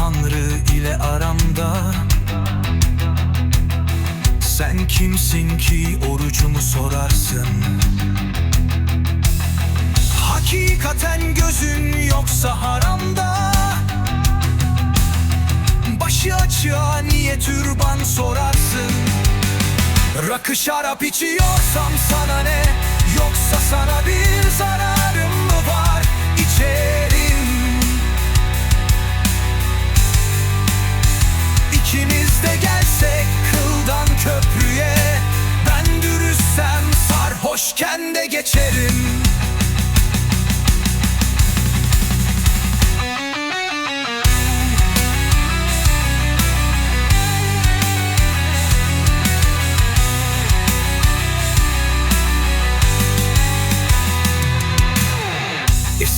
Tanrı ile aramda kimsin ki orucumu sorarsın? Hakikaten gözün yoksa haramda. Başı açığa niye türban sorarsın? Rakı şarap içiyorsam sana ne? Yoksa sana bir zararım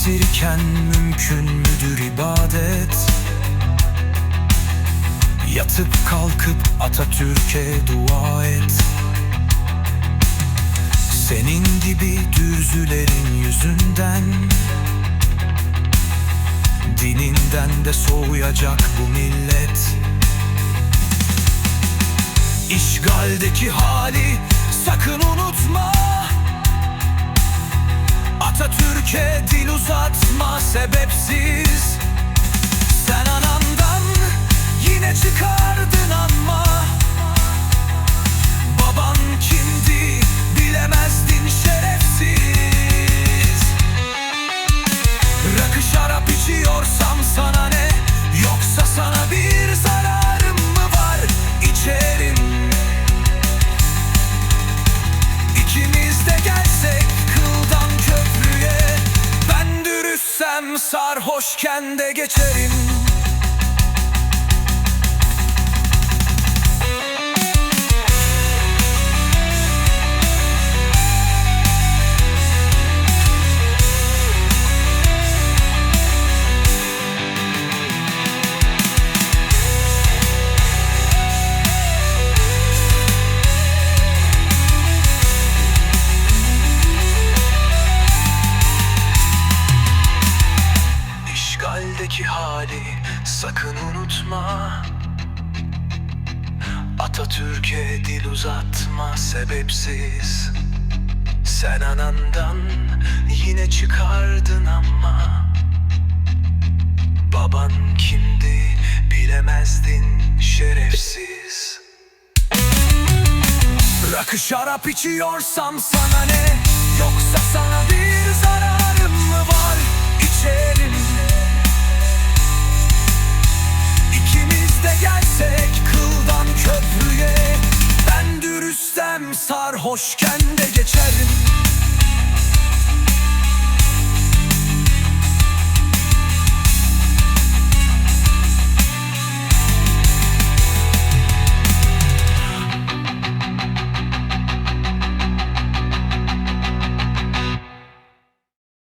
Esirken mümkün müdür ibadet? Yatıp kalkıp Atatürk'e dua et. Senin gibi dürzülerin yüzünden. Dininden de soğuyacak bu millet. İşgaldeki hali sakın unutma Atatürk'e dil uzatma sebepsiz. Sen anandan sarhoşken de geçerim İşgaldeki hali sakın unutma. Atatürk'e dil uzatma sebepsiz. Sen anandan yine çıkardın ama. Baban kimdi bilemezdin şerefsiz. Rakı şarap içiyorsam sana ne? Yoksa sana bir zararım mı var? İçerim sarhoşken de geçerim